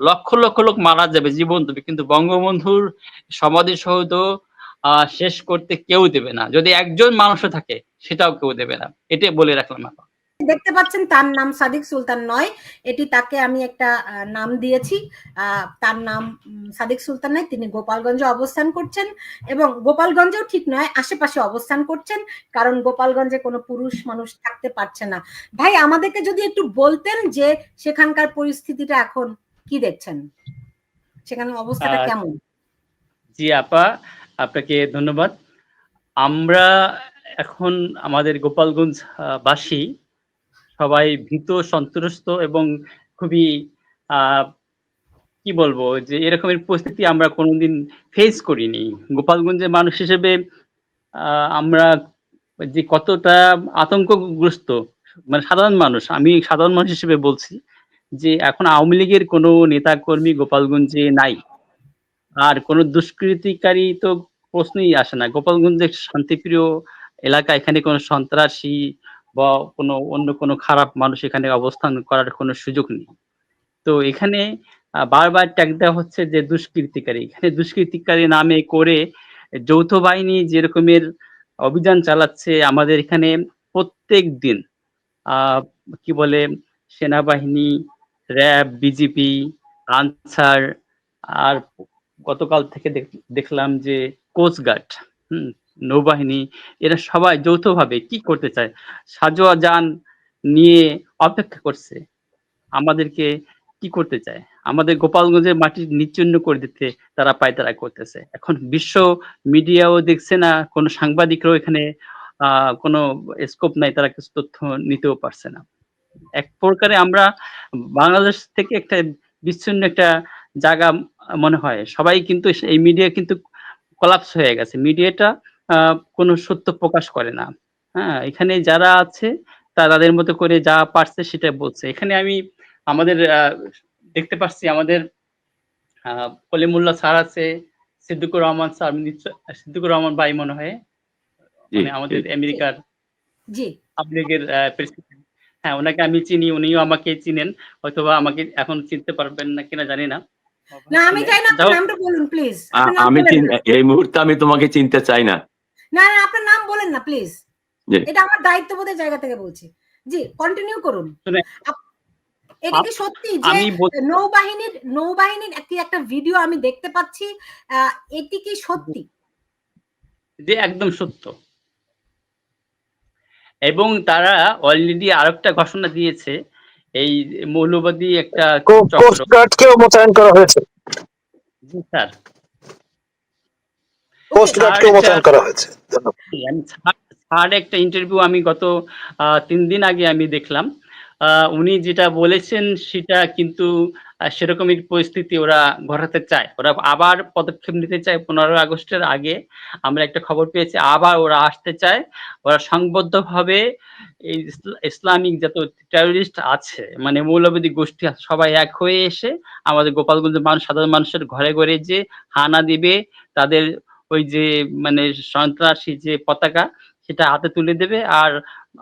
লক্ষ লক্ষ লোক মারা যাবে জীবন দেবে কিন্তু বঙ্গবন্ধুর সমাধিসৌধ আহ শেষ করতে কেউ দেবে না। যদি একজন মানুষও থাকে, সেটাও কেউ দেবে না। এটাই বলে রাখলাম আপা দেখতে পাচ্ছেন, তার নাম সাদিক সুলতান নয়। এটি তাকে আমি একটা নাম দিয়েছি। তার নাম সাদিক সুলতান নয়। তিনি গোপালগঞ্জে অবস্থান করছেন এবং গোপালগঞ্জেও ঠিক নয়, আশেপাশে অবস্থান করছেন, কারণ গোপালগঞ্জে কোনো পুরুষ মানুষ থাকতে পারছে না। ভাই, আমাদেরকে যদি একটু বলতেন যে সেখানকার পরিস্থিতিটা এখন কি দেখছেন? সেখানে অবস্থাটা কেমন? জি আপা আপনাকে ধন্যবাদ। আমরা এখন আমাদের গোপালগঞ্জ বাসী সবাই ভীত সন্ত্রস্ত এবং খুবই কি বলব যে এরকমের পরিস্থিতি আমরা কোনোদিন ফেস করিনি। গোপালগঞ্জের মানুষ হিসেবে আহ, আমরা যে কতটা আতঙ্কগ্রস্ত মানে সাধারণ মানুষ আমি সাধারণ মানুষ হিসেবে বলছি যে এখন আওয়ামী লীগের কোনো নেতা কর্মী গোপালগঞ্জে নাই। আর কোনো দুষ্কৃতিকারী তো প্রশ্নই আসে না। গোপালগঞ্জে শান্তিপ্রিয় এলাকা, এখানে কোনো সন্ত্রাসী বা কোনো অন্য কোনো খারাপ মানুষ এখানে অবস্থান করার কোনো সুযোগ নেই। তো এখানে বারবার ট্যাগ দেওয়া হচ্ছে যে দুষ্কৃতিকারী। এখানে দুষ্কৃতিকারী নামে করে যৌথ বাহিনী যেরকমের অভিযান চালাচ্ছে আমাদের এখানে প্রত্যেক দিন কি বলে, সেনাবাহিনী র্যাব বিজিপি আনসার আর গতকাল থেকে দেখলাম যে কোস্টগার্ড নৌবাহিনী, এরা সবাই যৌথভাবে কি করতে চায়? সাজোয়া যান নিয়ে অপেক্ষা করছে। আমাদেরকে কি করতে চায়? আমাদের গোপালগঞ্জের মাটি নিচ্ছিন্ন করে দিতে তারা পায়তারা করতেছে। এখন বিশ্ব মিডিয়াও দেখছে না, কোনো সাংবাদিকরাও এখানে কোনো স্কোপ নাই, তারা কিছু তথ্য নিতেও পারছে না। এক প্রকারে আমরা বাংলাদেশ থেকে একটা বিচ্ছিন্ন একটা জায়গা মনে হয়। সবাই কিন্তু এই মিডিয়া কিন্তু কলাপস হয়ে গেছে। মিডিয়াটা কোনো সত্য প্রকাশ করে না। হ্যাঁ এখানে যারা আছে তা তাদের মতো করে যা পারছে সেটা বলছে। এখানে আমি আমাদের আহ, দেখতে পাচ্ছি আমাদের আহ, কলিমুল্লাহ স্যার আছে সিদ্দিকুর রহমান স্যার সিদ্দিকুর রহমান ভাই মনে হয়। মানে আমাদের আমেরিকার জি। আওয়ামী প্রেসিডেন্ট হ্যাঁ ওনাকে আমি চিনি উনিও আমাকে চিনেন। হয়তোবা আমাকে এখন চিনতে পারবেন না কিনা জানি না। না আমি চাই না আপনার নামটা বলুন প্লিজ আমি এই মুহূর্তে আমি তোমাকে চিনতে চাই না। না না আপনার নাম বলেন না প্লিজ এটা আমার দায়িত্ববোধের জায়গা থেকে বলছি। জি কন্টিনিউ করুন। এটা কি সত্যি যে নৌবাহিনীর নৌবাহিনীর একটি একটা ভিডিও আমি দেখতে পাচ্ছি আহ, এটি কি সত্যি? যে একদম সত্য। এবং তারা অলরেডি আর একটা ঘোষণা দিয়েছে এই মৌলবাদী একটা কোস্টগার্ডকেও মোতায়েন করা হয়েছে। জি স্যার। কোস্টগার্ডকেও মোতায়েন করা হয়েছে। স্যার- একটা ইন্টারভিউ আমি গত তিন দিন আগে আমি দেখলাম। উনি যেটা বলেছেন সেটা কিন্তু সেরকমই পরিস্থিতি ওরা ঘটাতে চায়। ওরা আবার পদক্ষেপ নিতে চায় পনেরোই আগস্টের আগে। আমরা একটা খবর পেয়েছি, আবার ওরা আসতে চায়। ওরা সংবদ্ধভাবে এই ইসলামিক যত টেররিস্ট আছে মানে মৌলবাদী গোষ্ঠী সবাই এক হয়ে এসে আমাদের গোপালগঞ্জের মানুষ, সাধারণ মানুষের ঘরে ঘরে যে হানা দিবে, তাদের ওই যে মানে সন্ত্রাসী যে পতাকা সেটা হাতে তুলে দেবে আর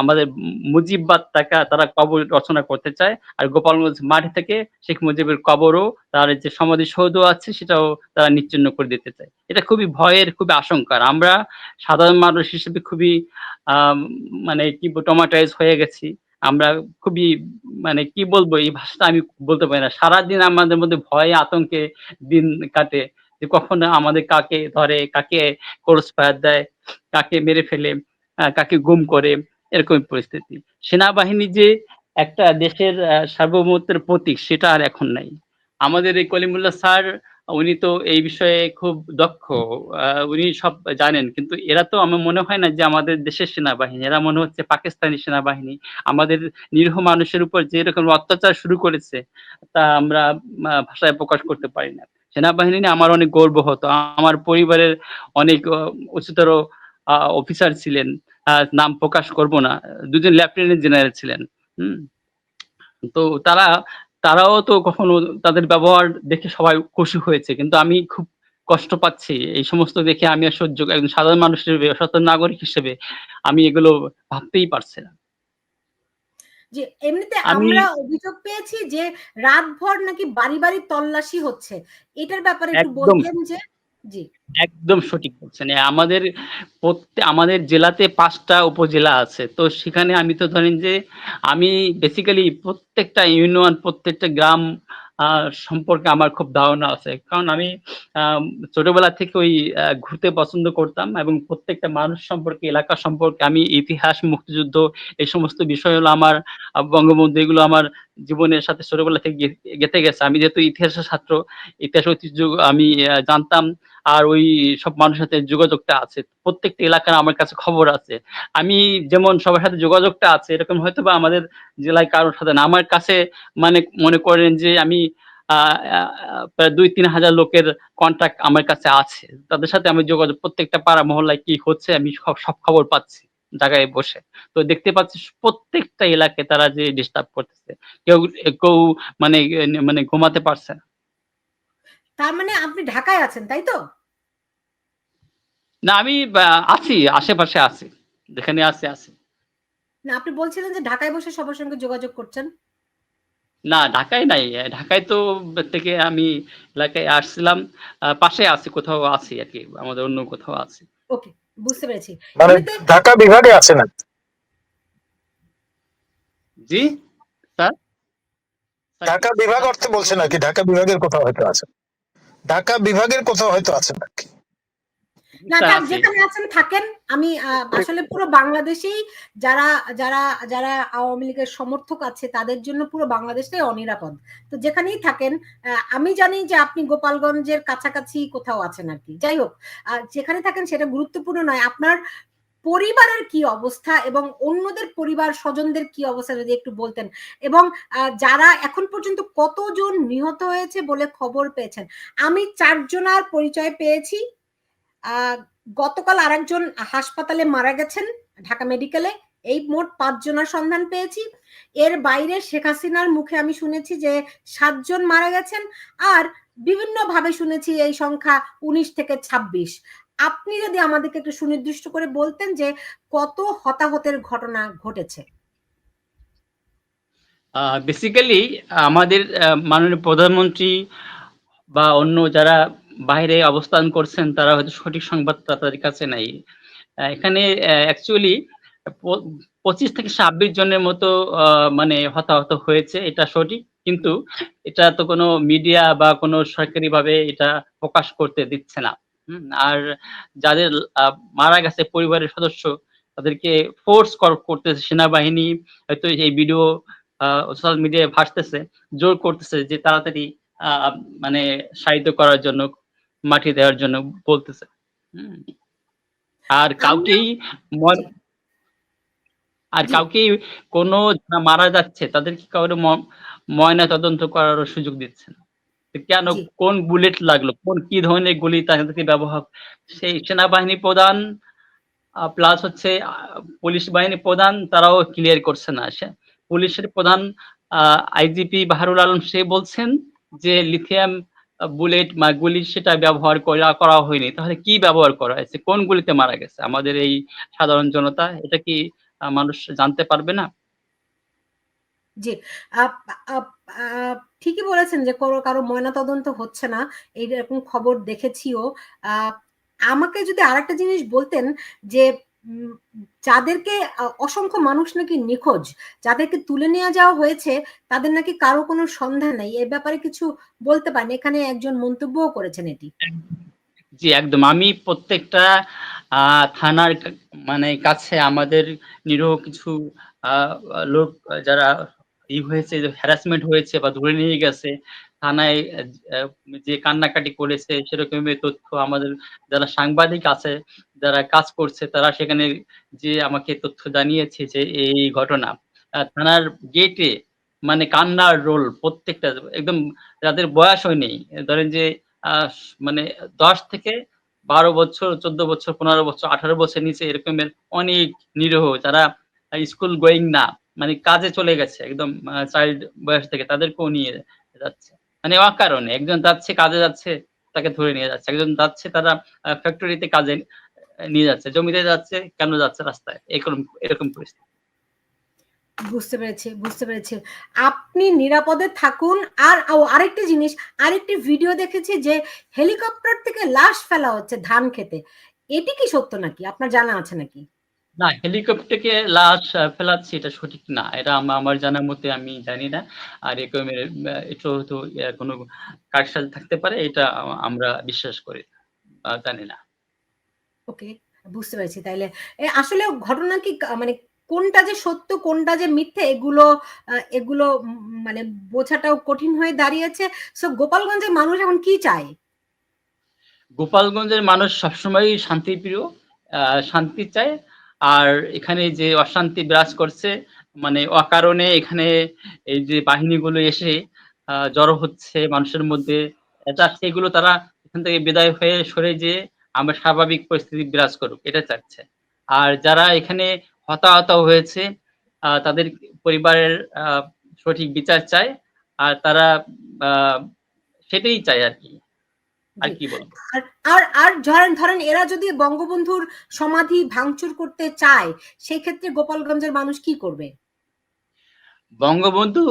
আমাদের মুজিববাদ টাকা তারা কবর রচনা করতে চায়। আর গোপালগঞ্জ মাটি থেকে শেখ মুজিবের কবরও তার যে সমাধি সৌধ আছে সেটাও তারা নিচ্ছিন্ন করে দিতে চায়। এটা খুবই ভয়ের, খুবই আশঙ্কার। আমরা সাধারণ মানুষ হিসেবে খুবই মানে কি টমাটাইজ হয়ে গেছি। আমরা খুবই মানে কি বলব, এই ভাষাটা আমি বলতে পারি না। সারাদিন আমাদের মধ্যে ভয়ে, আতঙ্কে দিন কাটে। যে কখন আমাদের কাকে ধরে, কাকে ক্রস ফায়ার দেয়, কাকে মেরে ফেলে কাকে গুম করে, এরকম পরিস্থিতি। সেনাবাহিনী যে একটা দেশের সার্বভৌমত্বের প্রতীক, সেটা আর এখন নাই। আমাদের এই কলিমুল্লাহ স্যার, উনি তো এই বিষয়ে খুব দক্ষ উনি সব জানেন। কিন্তু এরা তো আমার মনে হয় না যে আমাদের দেশের সেনাবাহিনী, এরা মনে হচ্ছে পাকিস্তানি সেনাবাহিনী। আমাদের নিরীহ মানুষের উপর যে এরকম অত্যাচার শুরু করেছে, তা আমরা ভাষায় প্রকাশ করতে পারি না। সেনাবাহিনী নিয়ে আমার অনেক গর্ব হতো। আমার পরিবারের অনেক উচ্চতর অফিসার ছিলেন। নাম প্রকাশ করব না। দুজন লেফটেন্যান্ট জেনারেল ছিলেন। হুম? তো তারা, তারাও তো কখনো তাদের ব্যবহার দেখে সবাই খুশি হয়েছে। কিন্তু আমি খুব কষ্ট পাচ্ছি। এই সমস্ত দেখে আমি আর সহ্য, একজন সাধারণ মানুষ হিসেবে নাগরিক হিসেবে আমি এগুলো ভাবতেই পারছি না। যে এমনিতে আমরা অভিযোগ পেয়েছি যে রাতভর নাকি বাড়ি বাড়ি তল্লাশি হচ্ছে। এটার ব্যাপারে একটু বলবেন যে জি। একদম সঠিক বলছেন। আমাদের প্রত্যেক আমাদের জেলাতে পাঁচটা উপজেলা আছে। তো সেখানে আমি তো ধরেন যে আমি বেসিক্যালি প্রত্যেকটা ইউনিয়ন প্রত্যেকটা গ্রাম সম্পর্কে আমার খুব ধারণা আছে। কারণ আমি ছোটবেলা থেকে ওই ঘুরতে পছন্দ করতাম এবং প্রত্যেকটা মানুষ সম্পর্কে, এলাকা সম্পর্কে আমি ইতিহাস, মুক্তিযুদ্ধ, এই সমস্ত বিষয় হলো আমার বঙ্গবন্ধু, এগুলো আমার জীবনের সাথে ছোটবেলা থেকে গে- গেঁথে গেছে। আমি যেহেতু ইতিহাসের ছাত্র, ইতিহাস ঐতিহ্য আমি জানতাম আর ওই সব মানুষের সাথে যোগাযোগটা আছে। প্রত্যেকটা এলাকার আমার কাছে খবর আছে। আমি যেমন সবার সাথে যোগাযোগটা আছে, এরকম হয়তো বা আমাদের জেলায় কারোর সাথে না। আমার কাছে মানে মনে করেন যে আমি প্রায় দুই তিন হাজার লোকের কন্ট্যাক্ট আমার কাছে আছে। তাদের সাথে আমি যোগাযোগ, প্রত্যেকটা পাড়া মহল্লায় কি হচ্ছে আমি সব সব খবর পাচ্ছি। জায়গায় বসে। তো দেখতে পাচ্ছি প্রত্যেকটা এলাকায় তারা যে ডিস্টার্ব করতেছে। কেউ কেউ মানে মানে ঘুমাতে পারছে না। তার মানে আপনি ঢাকায় আছেন তাই তো? না আমি আছি আশেপাশে আছি। যেখানে আছি আছি। না আপনি বলছিলেন যে ঢাকায় বসে সবার সঙ্গে যোগাযোগ করছেন। না ঢাকায় নাই। ঢাকায় তো থেকে আমি এলাকায় আসছিলাম। পাশে আছি কোথাও আছি আর কি। আমাদের অন্য কোথাও আছি। ওকে। বুঝতে পেরেছি। মানে ঢাকা বিভাগে আছে না? জি স্যার ঢাকা বিভাগ অর্থে বলছে নাকি? ঢাকা বিভাগের কোথাও হয়তো আছে। ঢাকা বিভাগের কোথাও হয়তো আছে নাকি? না যেখানে আছেন থাকেন। আমি আসলে পুরো বাংলাদেশেই যারা যারা যারা আওয়ামী লীগের সমর্থক আছে তাদের জন্য পুরো বাংলাদেশটাই অনিরাপদ। তো যেখানেই থাকেন আমি জানি যে আপনি গোপালগঞ্জের কাছাকাছি কোথাও আছেন আর কি। যাই হোক যেখানে থাকেন সেটা গুরুত্বপূর্ণ নয়। আপনার পরিবারের কি অবস্থা এবং অন্যদের পরিবার স্বজনদের কি অবস্থা যদি একটু বলতেন? এবং আহ, যারা এখন পর্যন্ত কতজন নিহত হয়েছে বলে খবর পেয়েছেন? আমি চারজনার পরিচয় পেয়েছি। গতকাল আরেকজন হাসপাতালে মারা গেছেন ঢাকা মেডিকেলে। এই মোট পাঁচজনের সন্ধান পেয়েছি। এর বাইরে শেখ হাসিনার মুখে আমি শুনেছি যে সাতজন মারা গেছেন আর বিভিন্ন ভাবে শুনেছি এই সংখ্যা উনিশ থেকে ২৬ আপনি যদি আমাদেরকে একটু সুনির্দিষ্ট করে বলতেন যে কত হতাহতের ঘটনা ঘটেছে। বেসিক্যালি আমাদের মাননীয় প্রধানমন্ত্রী বা অন্য যারা বাইরে অবস্থান করছেন, তারা হয়তো সঠিক সংবাদ তাদের কাছে নাই। এখানে অ্যাকচুয়ালি পঁচিশ থেকে ছাব্বিশ জনের মতো মানে হতাহত হয়েছে, এটা সঠিক। কিন্তু এটা তো কোনো মিডিয়া বা কোনো সরকারি ভাবে এটা প্রকাশ করতে দিচ্ছে না। আর যাদের মারা গেছে পরিবারের সদস্য, তাদেরকে ফোর্স করতেছে সেনাবাহিনী, হয়তো এই ভিডিও সোশ্যাল মিডিয়ায় ভাসতেছে, জোর করতেছে যে তাড়াতাড়ি মানে সাহিত্য করার জন্য মাটি দেওয়ার জন্য বলতেছে। আর কাউকেই আর জি। কাউকেই কোনো মারা যাচ্ছে তাদেরকে কাউকে ময়না তদন্ত করার সুযোগ দিচ্ছে না। কেন কোন বুলেট লাগল? কোন কি ধরনের গুলি তাদেরকে ব্যবহার সেই সেনাবাহিনী প্রধান প্লাস হচ্ছে পুলিশ বাহিনী প্রধান তারাও ক্লিয়ার করছে না। সে পুলিশের প্রধান আইজিপি বাহারুল আলম সে বলছেন যে লিথিয়াম বুলেট বা গুলি সেটা ব্যবহার করা করা হয়নি। তাহলে কি ব্যবহার করা হয়েছে? কোন গুলিতে মারা গেছে? আমাদের এই সাধারণ জনতা, এটা কি মানুষ জানতে পারবে না? জি। ঠিকই বলেছেন যে কারও কারও ময়নাতদন্ত হচ্ছে না। এইরকম খবর দেখেছিও। আমাকে যদি আরেকটা জিনিস বলতেন যে যাদেরকে অসংখ্য মানুষ নাকি নিখোঁজ, যাদেরকে তুলে নিয়ে যাওয়া হয়েছে, তাদের নাকি কারও কোনো সন্ধান নেই। এ ব্যাপারে কিছু বলতে পারেন? এখানে একজন মন্তব্যও করেছেন এটি। জি, একদম। আমি প্রত্যেকটা থানার মানে কাছে আমাদের নিরহ কিছু লোক যারা ই হয়েছে হ্যারাসমেন্ট হয়েছে বা ধরে নিয়ে গেছে থানায় যে কান্নাকাটি করেছে সেরকমের তথ্য আমাদের যারা সাংবাদিক আছে, যারা কাজ করছে, তারা সেখানে যে আমাকে তথ্য জানিয়েছে যে এই ঘটনা থানার গেটে মানে কান্নার রোল প্রত্যেকটা, একদম যাদের বয়স হয়নি, ধরেন যে মানে দশ থেকে বারো বছর, চোদ্দ বছর, পনেরো বছর, আঠারো বছর নিচে এরকমের অনেক নিরীহ, যারা স্কুল গোয়িং না মানে কাজে চলে গেছে, একদম চাইল্ড বয়স থেকে, তাদেরকেও নিয়ে যাচ্ছে। মানে অকারণে একজন যাচ্ছে, কাজে যাচ্ছে, তাকে ধরে নিয়ে যাচ্ছে। একজন যাচ্ছে, তারা ফ্যাক্টরিতে কাজে নিয়ে যাচ্ছে, জমিতে যাচ্ছে, কেন যাচ্ছে রাস্তায়? এরকম এরকম পরিস্থিতি। বুঝতে পেরেছি বুঝতে পেরেছি। আপনি নিরাপদে থাকুন। আর আরেকটি জিনিস, আরেকটি ভিডিও দেখেছি যে হেলিকপ্টার থেকে লাশ ফেলা হচ্ছে ধান খেতে। এটি কি সত্য নাকি? আপনার জানা আছে নাকি? না হেলিকপ্টারকে লাশ ফেলাচ্ছে এটা সঠিক না। এটা আমার জানার মতে আমি জানি না। আর এরকমের এটা হয়তো কোনো কার সাথে থাকতে পারে এটা আমরা বিশ্বাস করি জানি না। ওকে বুঝতে পেরেছি তাইলে। আসলে ঘটনা কি মানে কোনটা যে সত্য কোনটা যে মিথ্যে এগুলো এগুলো মানে বোঝাটাও কঠিন হয়ে দাঁড়িয়েছে। সো গোপালগঞ্জের মানুষ এখন কি চায়? গোপালগঞ্জের মানুষ সবসময় শান্তিপ্রিয় আহ, শান্তি চায়। আর এখানে যে অশান্তি বিরাজ করছে মানে অকারণে এখানে এই যে বাহিনীগুলো এসে জড়ো হচ্ছে, মানুষের মধ্যে এটা সেগুলো তারা এখান থেকে বিদায় হয়ে সরে যে আমরা স্বাভাবিক পরিস্থিতি বিরাজ করুক, এটা চাচ্ছে। আর যারা এখানে হতাহত হয়েছে তাদের পরিবারের সঠিক বিচার চায়, আর তারা সেটাই চায় আর কি। আর কি বলব আর আর আর ধরেন ধরেন এরা যদি বঙ্গবন্ধুর সমাধি ভাঙচুর করতে চায় সেই ক্ষেত্রে গোপালগঞ্জের মানুষ কি করবে? বঙ্গবন্ধু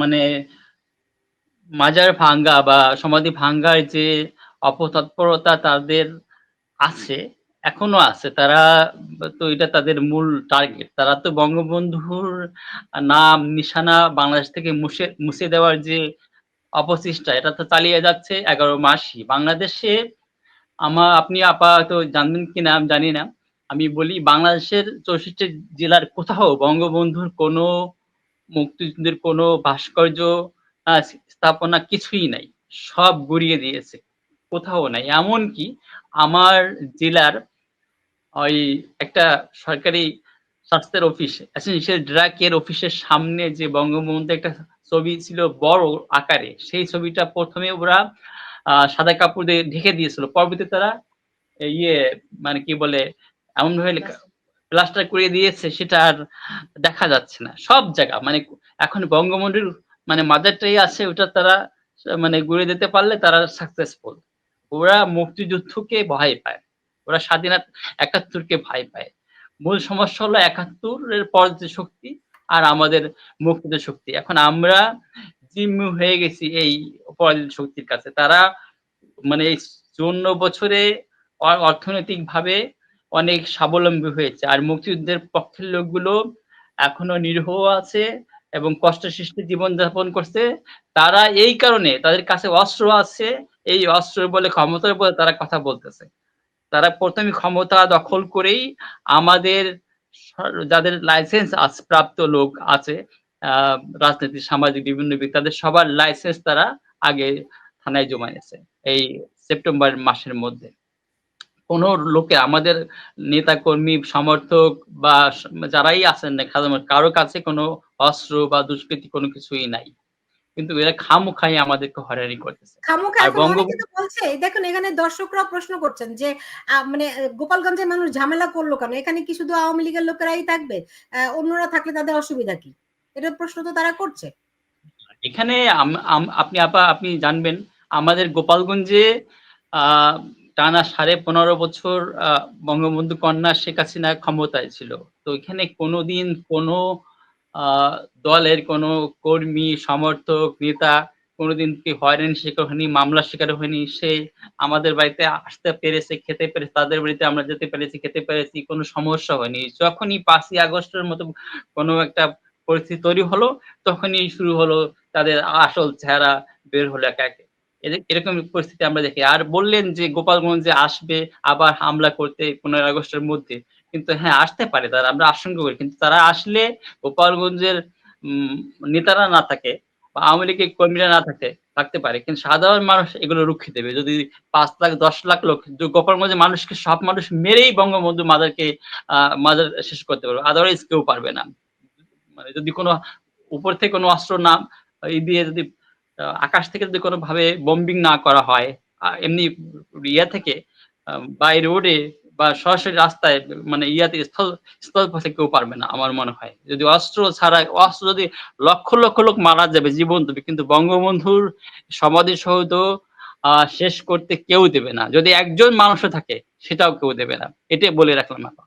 মানে মাজার ভাঙ্গা বা সমাধি ভাঙ্গার যে অপতৎপরতা তাদের আছে এখনও আছে। তারা তো এটা তাদের মূল টার্গেট তারা তো বঙ্গবন্ধুর নাম নিশানা বাংলাদেশ থেকে মুছে মুছে দেওয়ার যে অপচেষ্টা এটা তো চালিয়ে যাচ্ছে এগারো মাসই। বাংলাদেশে আমা আপনি আপাতত জানবেন কিনা আমি জানি না। আমি বলি, বাংলাদেশের চৌষট্টি জেলার কোথাও বঙ্গবন্ধুর কোনো, মুক্তিযুদ্ধের কোনো ভাস্কর্য স্থাপনা কিছুই নাই। সব গুড়িয়ে দিয়েছে। কোথাও নাই। এমনকি আমার জেলার ওই একটা সরকারি স্বাস্থ্যের অফিস এসেন্সিয়াল ড্রাগের অফিসের সামনে যে বঙ্গবন্ধু একটা ছবি ছিল বড় আকারে। সেই ছবিটা প্রথমে ওরা সাদা কাপড় দিয়ে ঢেকে দিয়েছিল। পরবর্তীতে তারা ইয়ে মানে কি বলে এমন ভাবে প্লাস্টার করে দিয়েছে, সেটা আর দেখা যাচ্ছে না। সব জায়গা মানে এখন বঙ্গবন্ধুর মানে মাদারটাই আছে, ওটা তারা মানে ঘুরে দিতে পারলে তারা সাকসেসফুল ওরা মুক্তিযুদ্ধকে ভয় পায়। ওরা স্বাধীনতা, একাত্তরকে ভয় পায়। মূল সমস্যা হলো একাত্তরের পর যে শক্তি আর আমাদের মুক্তিযুদ্ধ শক্তি। এখন আমরা জিম্মি হয়ে গেছি এই পরাজিত শক্তির কাছে। তারা মানে এই চুয়ান্ন বছরে অর্থনৈতিক ভাবে অনেক স্বাবলম্বী হয়েছে। আর মুক্তিযুদ্ধের পক্ষের লোকগুলো এখনও নিরীহ আছে এবং কষ্ট সৃষ্টি জীবনযাপন করছে। তারা এই কারণে তাদের কাছে অস্ত্র আছে। এই অস্ত্র বলে ক্ষমতার বলে তারা কথা বলতেছে। তারা প্রথমে ক্ষমতা দখল করেই আমাদের যাদের লাইসেন্স প্রাপ্ত লোক আছে রাজনীতি সামাজিক বিভিন্ন তাদের সবার লাইসেন্স তারা আগে থানায় জমা নিয়েছে, এই সেপ্টেম্বর মাসের মধ্যে। কোনো লোকে, আমাদের নেতা কর্মী সমর্থক বা যারাই আছেন না কারও কাছে কোনো অস্ত্র বা দুষ্কৃতি কোনো কিছুই নাই। কিন্তু এরা খামুখাই আমাদেরকে হয়রানি করতেছে। খামোখা আর বঙ্গ- অনেকে তো বলছে দেখুন এখানে দর্শকরা প্রশ্ন করছেন যে মানে গোপালগঞ্জের মানুষ ঝামেলা করল কেন? এখানে কি শুধু আওয়ামী লীগের লোকেরাই থাকবে? অন্যরা থাকলে তাদের অসুবিধা কি? এটা প্রশ্ন তো তারা করছে। এখানে আপনি আপা আপনি জানবেন আমাদের গোপালগঞ্জে আহ, টানা সাড়ে পনেরো বছর আহ, বঙ্গবন্ধু কন্যা শেখ হাসিনা ক্ষমতায় ছিল। তো এখানে কোনোদিন কোনো দলের কোনো কর্মী, সমর্থক, নেতা কোনোদিন কি হয়রানি শিকার হয়নি মামলা শিকার হয়নি, সে আমাদের বাড়িতে আসতে পেরেছে, খেতে পেরেছে, তাদের বাড়িতে আমরা যেতে পেরেছি, খেতে পেরেছি, কোনো সমস্যা হয়নি। যখনই পাঁচই আগস্টের মতো কোনো একটা পরিস্থিতি তৈরি হলো, তখনই শুরু হলো তাদের আসল চেহারা বের হলো একে একে। এরকম পরিস্থিতি আমরা দেখি। আর বললেন যে গোপালগঞ্জে আসবে আবার হামলা করতে পনেরোই আগস্টের মধ্যে। কিন্তু হ্যাঁ আসতে পারে, তারা আমরা আশঙ্কা করি। কিন্তু তারা আসলে গোপালগঞ্জের নেতারা না থাকে বা আওয়ামী লীগের কর্মীরা না থাকে, থাকতে পারে। কিন্তু সাধারণ মানুষ এগুলো রুখে দেবে। যদি পাঁচ লাখ, দশ লাখ লোক গোপালগঞ্জের মানুষকে সব মানুষ মেরেই বঙ্গবন্ধু মাদারকে মাদার শেষ করতে পারবে আদারওয়াইজ কেউ পারবে না। মানে যদি কোনো, উপর থেকে কোনো অস্ত্র না দিয়ে যদি আকাশ থেকে যদি কোনো ভাবে বম্বিং না করা হয় এমনি ইয়া থেকে বাই রোডে বা সরাসরি রাস্তায় মানে ইয়াতে স্থল স্থল পথে কেউ পারবে না আমার মনে হয়। যদি অস্ত্র ছাড়া, অস্ত্র যদি লক্ষ লক্ষ লোক মারা যাবে জীবন দেবে কিন্তু বঙ্গবন্ধুর সমাধি সৌধ শেষ করতে কেউ দেবে না। যদি একজন মানুষও থাকে, সেটাও কেউ দেবে না। এটাই বলে রাখলাম আপা